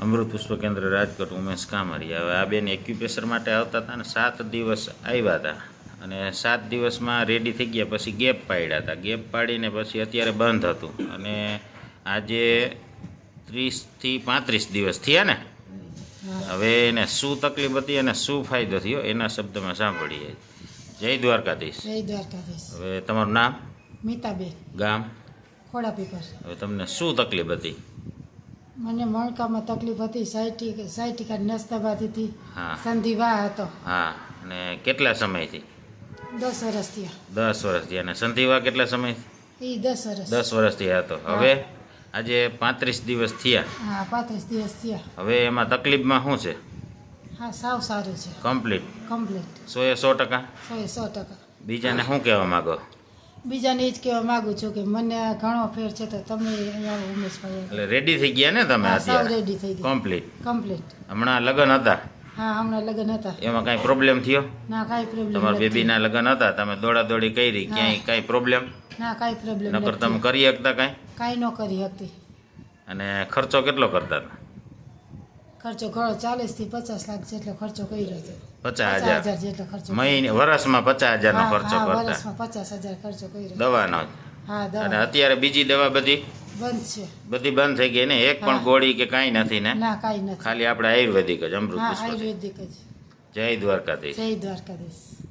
અમૃત પુષ્પ કેન્દ્ર રાજકોટ ઉમેશ કામરિયા હવે આ બેન એક્યુપ્રેશર માટે આવતા હતા ને સાત દિવસ આવ્યા હતા. અને સાત દિવસમાં રેડી થઈ ગયા પછી ગેપ પાડ્યા હતા. ગેપ પાડીને પછી અત્યારે બંધ હતું. અને આજે ત્રીસથી પાંત્રીસ દિવસ થયા ને? હવે એને શું તકલીફ હતી અને શું ફાયદો થયો એના શબ્દમાં સાંભળીએ. જય દ્વારકાધીશ. જય દ્વારકાધીશ. હવે તમારું નામ? મીતાબેન. ગામ? ખોડા પીપર. હવે તમને શું તકલીફ હતી? મને મણકામાં તકલીફ હતી સાયટી સાયટિકા નસતાબાદ હતી. હા. સંધિવા હતો. હા અને કેટલા સમયથી દસ વર્ષ થયા. દસ વર્ષથી અને સંધિવા કેટલા સમય એ દસ વર્ષ દસ વર્ષથી હતો હવે આજે પાંત્રીસ દિવસ થયા. હા પાંત્રીસ દિવસ થયા. હવે એમાં તકલીફમાં શું છે? હા સાવ સારું છે. કમ્પ્લીટ કમ્પ્લીટ સો એ સો ટકા? સો એ સો ટકા. બીજાને શું કહેવા માગો? બીજાને એ જ કહેવા માગું છું કે મને ઘણો ફેર છે તો તમે અહીંયા આવો ઉમેશભાઈ એટલે રેડી થઈ ગયા ને તમે હા, સાવ અત્યારે રેડી થઈ ગઈ કમ્પ્લીટ કમ્પ્લીટ હમણાં લગ્ન હતા? હા હમણાં લગ્ન હતા. એમાં કાંઈ પ્રોબ્લેમ થયો? ના કાંઈ પ્રોબ્લેમ તમારા બેબીના લગ્ન હતા તમે દોડા દોડી કરી ક્યાંય કાંઈ પ્રોબ્લેમ ના કાંઈ પ્રોબ્લેમ નકર તમે કરી શકતા કાંઈ? કાંઈ ન કરી હતી અને ખર્ચો કેટલો કરતા હતા? ખર્ચો ઘણો ચાલીસથી પચાસ લાખ જેટલો ખર્ચો કર્યો છે. પચાસ હજાર. હજાર જેટલો ખર્ચો મહિને વર્ષમાં પચાસ હજારનો નો ખર્ચો કરતા. વર્ષમાં પચાસ હજાર ખર્ચો કર્યો. દવાનો. હા દવા અત્યારે બીજી દવા બધી? બંધ છે. બધી બંધ થઈ ગઈ ને? એક પણ ગોળી કે કાંઈ નથી ને? ના કાંઈ નથી. ખાલી આપણે આયુર્વેદિક જ અમૃત આયુર્વેદિક જ. જય દ્વારકાધીશ. જય દ્વારકાધીશ.